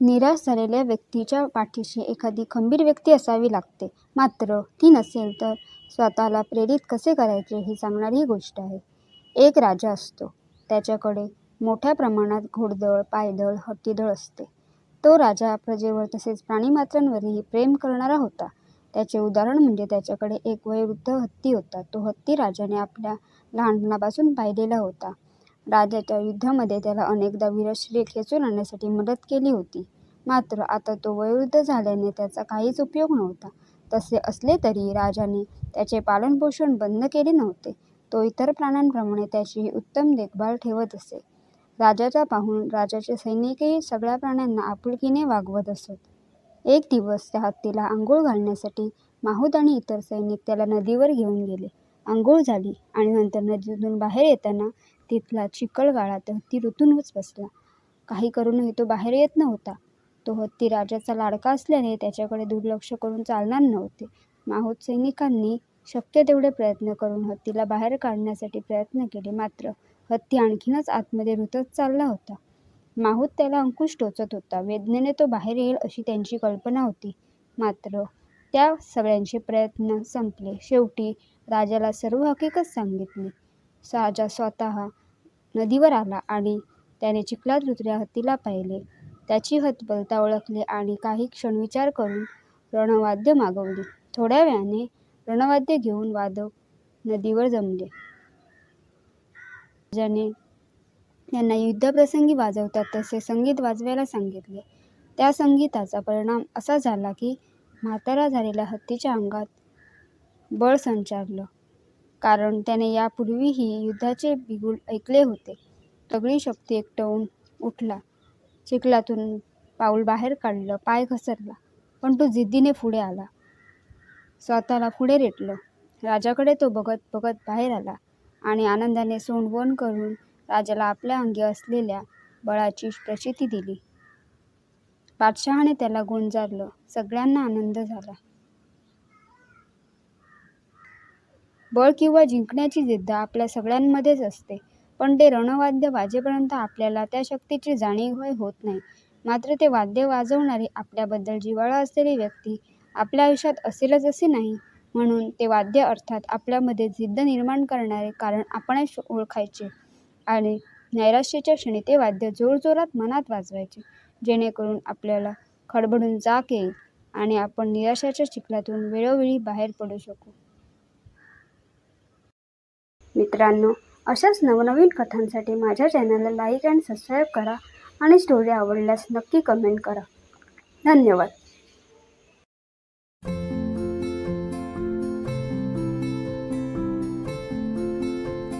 निराश झालेल्या व्यक्तीच्या पाठीशी एखादी खंबीर व्यक्ती असावी लागते. मात्र ती नसेल तर स्वतःला प्रेरित कसे करायचे हे सांगणारी ही गोष्ट आहे. एक राजा असतो. त्याच्याकडे मोठ्या प्रमाणात घोडदळ पायदळ हत्तीदळ असते. तो राजा प्रजेवर तसेच प्राणीमात्रांवरही प्रेम करणारा होता. त्याचे उदाहरण म्हणजे त्याच्याकडे एक वयोवृद्ध हत्ती होता. तो हत्ती राजाने आपल्या लहानपणापासून पाहिलेला होता. राजाच्या युद्धामध्ये त्याला अनेकदा वीरश्री खेचून आणण्यासाठी मदत केली होती. मात्र आता तो वयोवृद्ध झाल्याने त्याचा काहीच उपयोग नव्हता. तसे असले तरी राजाने त्याचे पालनपोषण बंद केले नव्हते. तो इतर प्राण्यांप्रमाणे त्याचीही उत्तम देखभाल ठेवत असे. राजाचा पाहून राजाचे सैनिकही सगळ्या प्राण्यांना आपुलकीने वागवत असत. एक दिवस त्या हत्तीला आंघोळ घालण्यासाठी माहूत आणि इतर सैनिक त्याला नदीवर घेऊन गेले. आंघोळ झाली आणि नंतर नदीतून बाहेर येताना तिथला चिकळ गाळा तर हत्ती रुतूनच बसला. काही करूनही तो बाहेर येत नव्हता. तो हत्ती राजाचा लाडका असल्याने त्याच्याकडे दुर्लक्ष करून चालणार नव्हते. माहूत सैनिकांनी शक्य तेवढे प्रयत्न करून हत्तीला बाहेर काढण्यासाठी प्रयत्न केले. मात्र हत्ती आणखीनच आतमध्ये रुतत चालला होता. माहूत त्याला अंकुश टोचत होता. वेदनेने तो बाहेर येईल अशी त्यांची कल्पना होती. मात्र त्या सगळ्यांचे प्रयत्न संपले. शेवटी राजाला सर्व हकीकत सांगितली. साजा स्वतः नदीवर आला आणि त्याने चिखलात रुतऱ्या हत्तीला पाहिले. त्याची हतबलता ओळखली आणि काही क्षण विचार करून रणवाद्य मागवली. थोड्या वेळाने रणवाद्य घेऊन वादक नदीवर जमले. ज्याने त्यांना युद्धप्रसंगी वाजवतात तसे संगीत वाजवायला सांगितले. त्या संगीताचा परिणाम असा झाला की म्हातारा झालेल्या हत्तीच्या अंगात बळ संचारलं. कारण त्याने यापूर्वीही युद्धाचे बिगुल ऐकले होते. सगळी शक्ती एकटवून उठला. चिखलातून पाऊल बाहेर काढलं. पाय घसरला. पण तो जिद्दीने पुढे आला. स्वतःला पुढे रेटलं. राजाकडे तो बघत बघत बाहेर आला आणि आनंदाने सोंडवण करून राजाला आपल्या अंगी असलेल्या बळाची प्रचिती दिली. बादशहाने त्याला गुंजारलं सगळ्यांना आनंद झाला. बळ किंवा जिंकण्याची जिद्द आपल्या सगळ्यांमध्येच असते. पण ते रणवाद्य वाजेपर्यंत आपल्याला त्या शक्तीची जाणीव होत नाही. मात्र ते वाद्य वाजवणारी आपल्याबद्दल जिव्हाळा असलेली व्यक्ती आपल्या आयुष्यात असेलच असे नाही. म्हणून ते वाद्य अर्थात आपल्यामध्ये जिद्द निर्माण करणारे कारण आपणच ओळखायचे आणि नैराश्याच्या क्षणी ते वाद्य जोरजोरात मनात वाजवायचे. जेणेकरून आपल्याला खडबडून जाग येईल आणि आपण निराशाच्या चिखलातून वेळोवेळी बाहेर पडू शकू. मित्रांनो अशाच नवनवीन कथांसाठी माझ्या चॅनलला लाईक अँड सबस्क्राईब करा आणि स्टोरी आवडल्यास नक्की कमेंट करा. धन्यवाद.